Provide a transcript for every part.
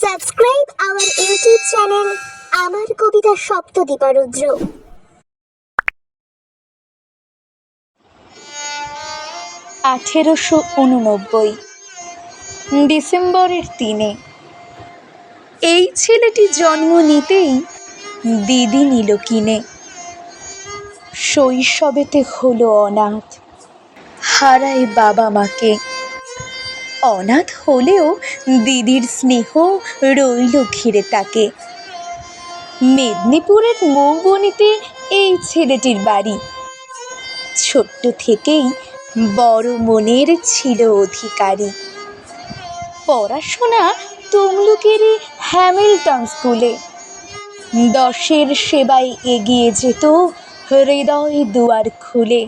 Subscribe our YouTube channel আমার কবিতা সপ্তদীপারুদ্র আঠেরোশো উননব্বই। ডিসেম্বরের তিনে। এই ছেলেটি জন্ম নিতেই দিদি নিল কিনে। শৈশবেতে হলো অনাথ। হারায় বাবা মাকে। অনাথ হলেও দিদির স্নেহ রইল ঘিরে তাকে। মেদিনীপুরের মৌবনিতে এই ছেলেটির বাড়ি। ছোট্ট থেকেই বড় মনের ছিল অধিকারী। পড়াশোনা তমলুকেরই হ্যামিল্টন স্কুলে। দশের সেবায় এগিয়ে যেত হৃদয় দুয়ার খুলে।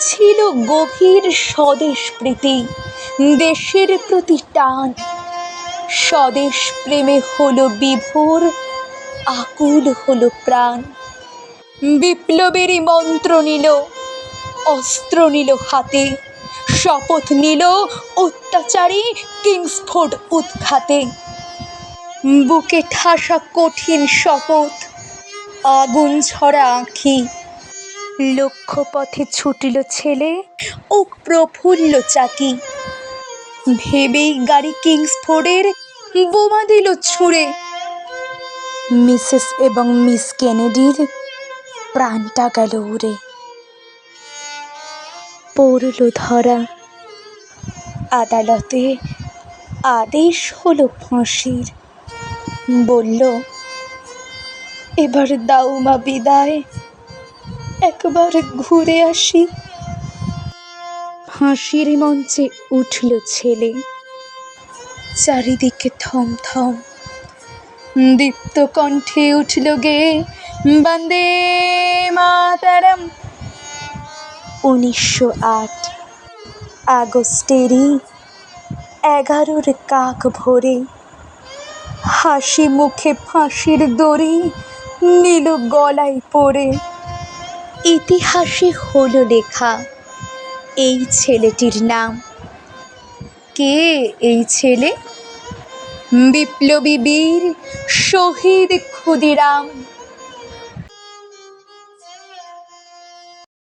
ছিল গভীর স্বদেশ প্রীতি। দেশের প্রতি টান। স্বদেশ প্রেমে হলো বিভোর, আকুল হলো প্রাণ। বিপ্লবেরই মন্ত্র নিল, অস্ত্র নিল হাতে। শপথ নিল অত্যাচারী কিংসফোর্ড উৎখাতে। বুকে ঠাসা কঠিন শপথ, আগুন ছড়া আঁখি। লক্ষ্যপথে ছুটিল ছেলে ও প্রফুল্ল চাকি। ভেবেই গাড়ি কিংসফোর্ডের বোমা দিল ছুঁড়ে। মিসেস এবং মিস কেনেডির প্রাণটা গেল উড়ে। পড়ল ধরা। আদালতে আদেশ হলো ফাঁসির। বলল, এবার দাউমা বিদায়, একবার ঘুরে আসি। ফাঁসির মঞ্চে উঠল ছেলে। চারিদিকে থম থম দীপ্ত কণ্ঠে উঠল গে, বন্দে মাতারম। উনিশশো আট আগস্টেরই এগারোর কাক ভরে হাসি মুখে ফাঁসির দড়ি নীল গলায় পড়ে। ইতিহাসে হলো লেখা এই ছেলেটির নাম? কে এই ছেলে? বিপ্লবী বীর শহীদ ক্ষুদিরাম।